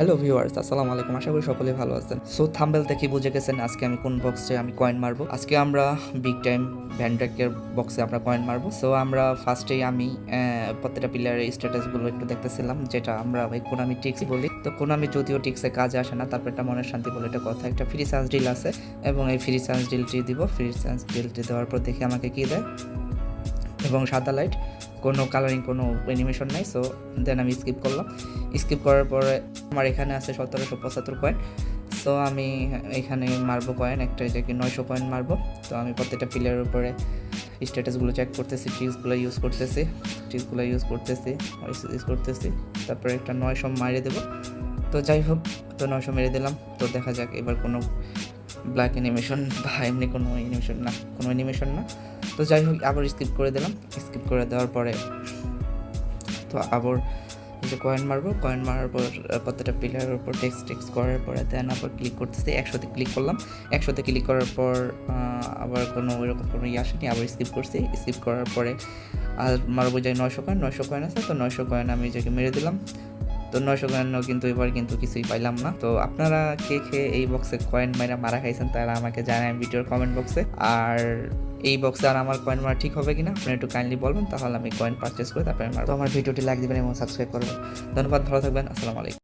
Hello viewers আসসালামু আলাইকুম। আশা করি সকলে ভালো আছেন। সো থাম্বেল দেখে বুঝে গেছেন? আজকে আমি কোন বক্সে আমি কয়েন মারবো? আজকে আমরা বিগ টাইম ভ্যান্ড্রেকের বক্সে আমরা কয়েন মারবো। সো আমরা ফার্স্টেই আমি প্রত্যেকটা প্লেয়ারের স্ট্যাটাসগুলো একটু দেখতেছিলাম, যেটা আমরা ওই কোনামি টিক্স বলি। তো কোনামি যদিও টিক্সে কাজে আসে না, তারপর একটা মনের শান্তি বলে একটা কথা, একটা ফ্রি চান্স ডিল আছে। এবং এই ফ্রি চান্স ডিলটি দিব। ফ্রি চান্স ডিলটি দেওয়ার পর দেখে আমাকে কি দেয়। এবং সাদা লাইট কালারিং কোনো অ্যানিমেশন নাই সো দেন আমি স্কিপ করলাম। স্কিপ করার পরে আমার এখানে আছে সতেরোশো পঁচাত্তর কয়েন সো আমি এখানে মারবো কয়েন একটা এটাকে নয়শো কয়েন মারবো। তো আমি প্রত্যেকটা প্লেয়ারের উপরে স্ট্যাটাসগুলো চেক করতেছি ট্রিক্সগুলো ইউজ করতেছি ট্রিক্সগুলো ইউজ করতেছি ইউজ করতেছি, তারপরে একটা নয়শো মারিয়ে দেবো। তো যাই হোক, তো নয়শো মেরে দিলাম। তো দেখা যাক এবার কোনো ব্ল্যাক অ্যানিমেশন বা এমনি কোনো অ্যানিমেশন না, কোনো অ্যানিমেশন না। তো যাই হোক, আবার স্কিপ করে দিলাম। স্কিপ করে দেওয়ার পরে তো আবার যে কয়েন মারবো কয়েন মারার পর প্রত্যেকটা পিলারের উপর টেক্সট টেক্সট করার পরে দেন আবার ক্লিক করতেছি একশোতে ক্লিক করলাম। একশোতে ক্লিক করার পর আবার কোনো ওইরকম কোনো ইয়ে আসেনি, আবার স্কিপ করছি। স্কিপ করার পরে আর মারবো যাই নয়শো কয়েন নয়শো কয়েন আছে, তো নয়শো কয়েন আমি যাকে মেরে দিলাম। তো নয়শো কয়েন কিন্তু এবার কিন্তু কিছুই পাইলাম না। তো আপনারা কে খেয়ে এই বক্সে কয়েন মাইরা মারা খাইছেন তারা আমাকে জানায় ভিডিওর কমেন্ট বক্সে আর এই বক্সে আর আমার কয়েন মারা ঠিক হবে কিনা আপনি একটু কাইন্ডলি বলবেন, তাহলে আমি কয়েন পারচেস করে তারপরে আমার ভিডিওটি লাইক দিবেন এবং সাবস্ক্রাইব করবেন। ধন্যবাদ, ভালো থাকবেন, আসসালামু আলাইকুম।